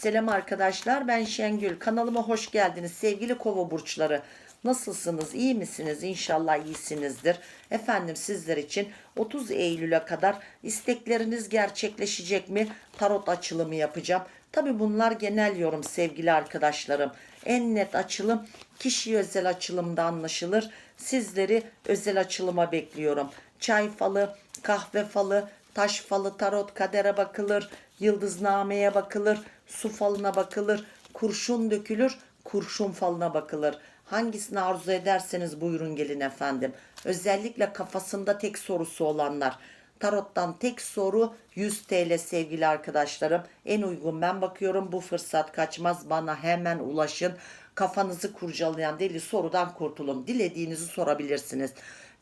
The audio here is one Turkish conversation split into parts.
Selam arkadaşlar ben Şengül. Kanalıma hoş geldiniz sevgili kova burçları. Nasılsınız? İyi misiniz? İnşallah iyisinizdir. Efendim sizler için 30 Eylül'e kadar istekleriniz gerçekleşecek mi? Tarot açılımı yapacağım. Tabi bunlar genel yorum sevgili arkadaşlarım. En net açılım kişi özel açılımda anlaşılır. Sizleri özel açılıma bekliyorum. Çay falı, kahve falı, taş falı, tarot kadere bakılır, yıldıznameye bakılır, su falına bakılır, kurşun dökülür, kurşun falına bakılır. Hangisini arzu ederseniz buyurun gelin efendim. Özellikle kafasında tek sorusu olanlar. Tarot'tan tek soru 100 TL sevgili arkadaşlarım. En uygun ben bakıyorum. Bu fırsat kaçmaz. Bana hemen ulaşın. Kafanızı kurcalayan deli sorudan kurtulun. Dilediğinizi sorabilirsiniz.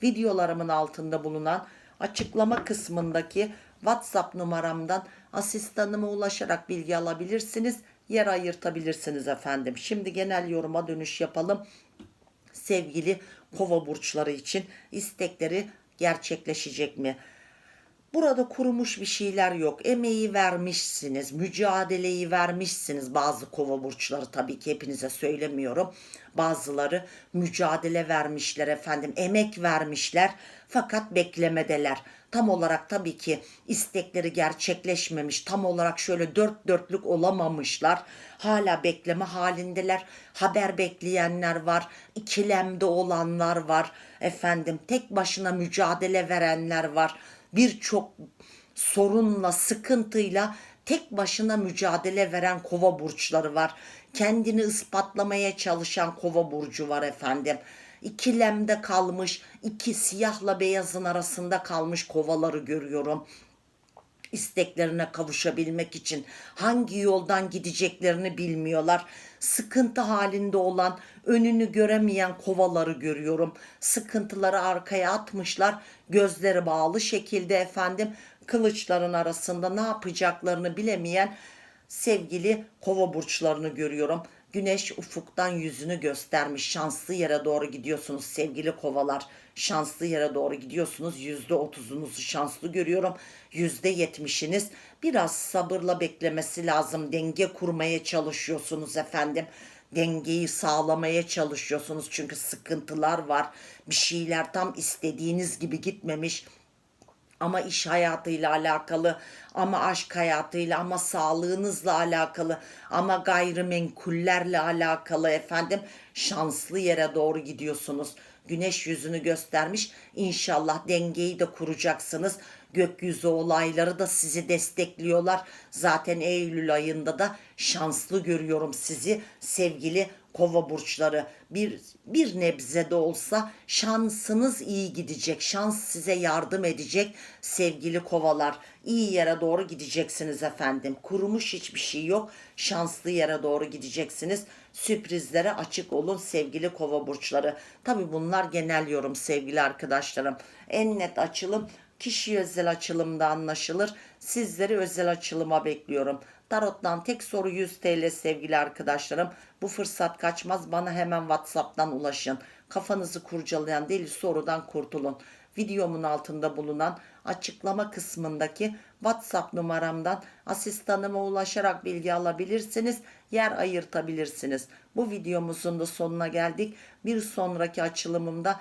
Videolarımın altında bulunan açıklama kısmındaki WhatsApp numaramdan asistanıma ulaşarak bilgi alabilirsiniz. Yer ayırtabilirsiniz efendim. Şimdi genel yoruma dönüş yapalım sevgili kova burçları için istekleri gerçekleşecek mi? Burada kurumuş bir şeyler yok. Emeği vermişsiniz, mücadeleyi vermişsiniz. Bazı kova burçları tabii ki hepinize söylemiyorum. Bazıları mücadele vermişler efendim, emek vermişler fakat beklemedeler. Tam olarak tabii ki istekleri gerçekleşmemiş, tam olarak şöyle dört dörtlük olamamışlar. Hala bekleme halindeler. Haber bekleyenler var, ikilemde olanlar var. Efendim tek başına mücadele verenler var birçok sorunla, sıkıntıyla tek başına mücadele veren kova burçları var. Kendini ispatlamaya çalışan kova burcu var efendim. İkilemde kalmış, iki siyahla beyazın arasında kalmış kovaları görüyorum isteklerine kavuşabilmek için hangi yoldan gideceklerini bilmiyorlar. Sıkıntı halinde olan, önünü göremeyen kovaları görüyorum. Sıkıntıları arkaya atmışlar. Gözleri bağlı şekilde efendim kılıçların arasında ne yapacaklarını bilemeyen sevgili kova burçlarını görüyorum. Güneş ufuktan yüzünü göstermiş. Şanslı yere doğru gidiyorsunuz sevgili kovalar. Şanslı yere doğru gidiyorsunuz. Yüzde otuzunuzu şanslı görüyorum. Yüzde yetmişiniz biraz sabırla beklemesi lazım. Denge kurmaya çalışıyorsunuz efendim. Dengeyi sağlamaya çalışıyorsunuz. Çünkü sıkıntılar var. Bir şeyler tam istediğiniz gibi gitmemiş ama iş hayatıyla alakalı, ama aşk hayatıyla, ama sağlığınızla alakalı, ama gayrimenkullerle alakalı efendim şanslı yere doğru gidiyorsunuz. Güneş yüzünü göstermiş. İnşallah dengeyi de kuracaksınız. Gökyüzü olayları da sizi destekliyorlar. Zaten Eylül ayında da şanslı görüyorum sizi sevgili kova burçları bir bir nebze de olsa şansınız iyi gidecek. Şans size yardım edecek sevgili kovalar. İyi yere doğru gideceksiniz efendim. Kurumuş hiçbir şey yok. Şanslı yere doğru gideceksiniz. Sürprizlere açık olun sevgili kova burçları. Tabi bunlar genel yorum sevgili arkadaşlarım. En net açılım kişi özel açılımda anlaşılır. Sizleri özel açılıma bekliyorum. Tarot'tan tek soru 100 TL sevgili arkadaşlarım. Bu fırsat kaçmaz. Bana hemen WhatsApp'tan ulaşın. Kafanızı kurcalayan deli sorudan kurtulun. Videomun altında bulunan açıklama kısmındaki WhatsApp numaramdan asistanıma ulaşarak bilgi alabilirsiniz. Yer ayırtabilirsiniz. Bu videomuzun da sonuna geldik. Bir sonraki açılımımda